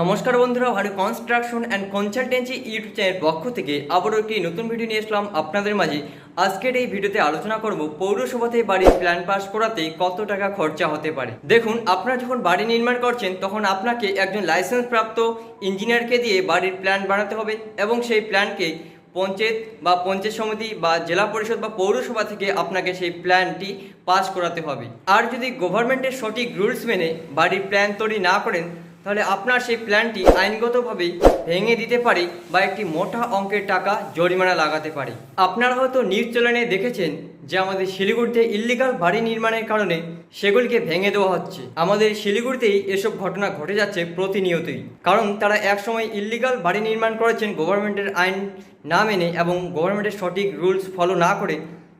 নমস্কার বন্ধুরা ভারী construction and consultancy YouTube channel পক্ষ থেকে আবারও একটি নতুন ভিডিও নিয়ে আসলাম আপনাদের মাঝে। আজকের এই ভিডিওতে আলোচনা করব পৌরসভাতে বাড়ির প্ল্যান পাস করাতে কত টাকা খরচা হতে পারে। দেখুন, আপনারা যখন বাড়ি নির্মাণ করছেন, তখন আপনাকে একজন লাইসেন্স প্রাপ্ত ইঞ্জিনিয়ারকে দিয়ে বাড়ির প্ল্যান বানাতে হবে এবং সেই প্ল্যানকে পঞ্চায়েত বা পঞ্চায়েত সমিতি বা জেলা পরিষদ বা পৌরসভা থেকে আপনাকে সেই প্ল্যানটি পাস করাতে হবে। আর যদি গভর্নমেন্টের সঠিক রুলস মেনে বাড়ির প্ল্যান তৈরি না করেন তাহলে আপনার সেই প্ল্যানটি আইনগতভাবে ভেঙে দিতে পারে বা একটি মোটা অঙ্কের টাকা জরিমানা লাগাতে পারে। আপনারা হয়তো নিউজ চ্যানেলে দেখেছেন যে আমাদের শিলিগুড়িতে ইল্লিগাল বাড়ি নির্মাণের কারণে সেগুলিকে ভেঙে দেওয়া হচ্ছে। আমাদের শিলিগুড়িতেই এসব ঘটনা ঘটে যাচ্ছে প্রতিনিয়তই। কারণ তারা একসময় ইল্লিগাল বাড়ি নির্মাণ করেছেন গভর্নমেন্টের আইন না মেনে এবং গভর্নমেন্টের সঠিক রুলস ফলো না করে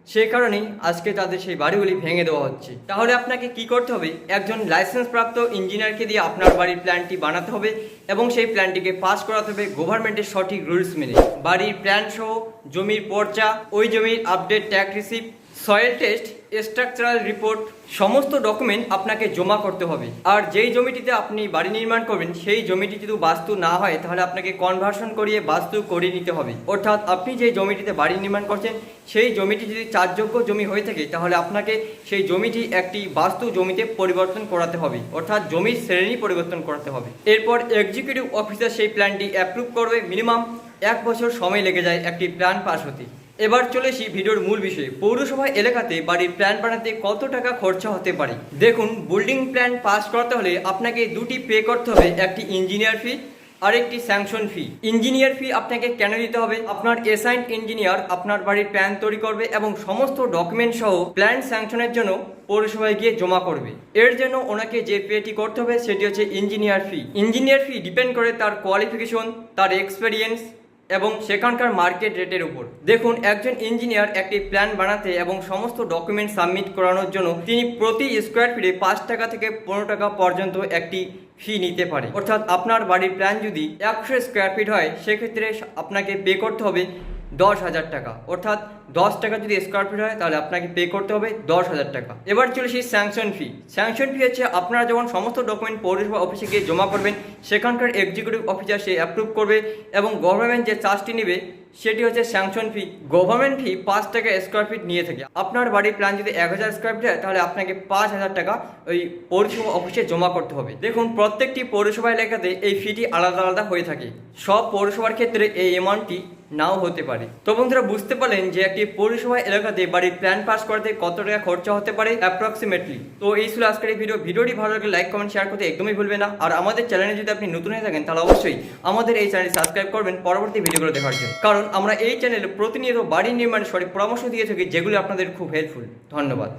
সেই কারণেই আজকে তাদের সেই বাড়িগুলি ভেঙে দেওয়া হচ্ছে। তাহলে আপনাকে কি করতে হবে? একজন লাইসেন্স প্রাপ্ত ইঞ্জিনিয়ারকে দিয়ে আপনার বাড়ির প্ল্যানটি বানাতে হবে এবং সেই প্ল্যানটিকে পাস করাতে হবে গভর্নমেন্টের সঠিক রুলস মেনে। বাড়ির প্ল্যান সহ জমির পর্চা, ওই জমির update tax receipt soil test, structural report, সমস্ত ডকুমেন্ট আপনাকে জমা করতে হবে। আর যেই জমিটিতে আপনি বাড়ি নির্মাণ করবেন, সেই জমিটি যদি বাস্তু না হয়, তাহলে আপনাকে কনভার্সন করিয়ে বাস্তু করিয়ে নিতে হবে। অর্থাৎ আপনি যে জমিটিতে বাড়ি নির্মাণ করছেন, সেই জমিটি যদি চারযোগ্য জমি হয়ে থাকে, তাহলে আপনাকে সেই জমিটি একটি বাস্তু জমিতে পরিবর্তন করাতে হবে। অর্থাৎ জমির শ্রেণি পরিবর্তন করাতে হবে। এরপর এক্সিকিউটিভ অফিসার সেই প্ল্যানটি অ্যাপ্রুভ করবে মিনিমাম এক বছর সময় লেগে যায় একটি প্ল্যান পাস হতে। এবার চলে আসি ভিডিওর মূল বিষয়ে। পৌরসভা এলাকাতে বাড়ির প্ল্যান বানাতে কত টাকা খরচা হতে পারে? দেখুন বিল্ডিং প্ল্যান পাস করতে হলে আপনাকে দুটি পে করতে হবে, একটি ইঞ্জিনিয়ার ফি আর একটি স্যাংশন ফি ইঞ্জিনিয়ার ফি আপনাকে কেন দিতে হবে? আপনার এসাইন্ট ইঞ্জিনিয়ার আপনার বাড়ির প্ল্যান তৈরি করবে এবং সমস্ত ডকুমেন্ট সহ প্ল্যান স্যাংশনের জন্য পৌরসভায় গিয়ে জমা করবে। এর জন্য ওনাকে যে পেটি করতে হবে, সেটি হচ্ছে engineer fee engineer fee depend করে তার কোয়ালিফিকেশন তার এক্সপেরিয়েন্স এবং সেখানকার মার্কেট রেটের উপর। দেখুন, একজন ইঞ্জিনিয়ার একটি প্ল্যান বানাতে এবং সমস্ত ডকুমেন্ট সাবমিট করানোর জন্য তিনি প্রতি স্কোয়ার ফিটে পাঁচ টাকা থেকে পনেরো টাকা পর্যন্ত একটি ফি নিতে পারে। অর্থাৎ আপনার বাড়ির প্ল্যান যদি একশো স্কোয়ার ফিট হয়, সেক্ষেত্রে আপনাকে পে করতে হবে দশ হাজার টাকা। অর্থাৎ দশ টাকা যদি স্কোয়ার ফিট হয়, তাহলে আপনাকে পে করতে হবে দশ হাজার টাকা। এবার চলে সেই স্যাংশন ফি স্যাংশন ফি হচ্ছে আপনারা যখন সমস্ত ডকুমেন্ট পৌরসভা অফিসে গিয়ে জমা করবেন, সেখানকার এক্সিকিউটিভ অফিসার সে অ্যাপ্রুভ করবে এবং গভর্নমেন্ট যে চার্জটি নেবে, সেটি হচ্ছে স্যাংশন ফি গভর্নমেন্ট ফি পাঁচ টাকা স্কোয়ার ফিট নিয়ে থাকে। আপনার বাড়ির প্ল্যান যদি এক হাজার স্কোয়ার ফিট হয়, তাহলে আপনাকে পাঁচ হাজার টাকা ওই পৌরসভা অফিসে জমা করতে হবে। দেখুন, প্রত্যেকটি পৌরসভা এলাকাতে এই ফিটি আলাদা আলাদা হয়ে থাকে। সব পৌরসভার ক্ষেত্রে এই অ্যামাউন্টটি নাও হতে পারে। তো বন্ধুরা, বুঝতে পারলেন যে একটি পৌরসভা এলাকাতে বাড়ির প্ল্যান পাস করতে কত টাকা খরচা হতে পারে অ্যাপ্রক্সিমেটলি তো এই ছিল আজকের এই ভিডিও ভিডিওটি ভালো লাগলে লাইক কমেন্ট শেয়ার করতে একদমই ভুলবেন না। আর আমাদের চ্যানেলে যদি আপনি নতুন হয়ে থাকেন, তাহলে অবশ্যই আমাদের এই চ্যানেল সাবস্ক্রাইব করবেন পরবর্তী ভিডিওগুলো দেখার জন্য। কারণ আমরা এই চ্যানেলে প্রতিনিয়ত বাড়ি নির্মাণের সঠিক পরামর্শ দিয়ে থাকি, যেগুলি আপনাদের খুব হেল্পফুল ধন্যবাদ।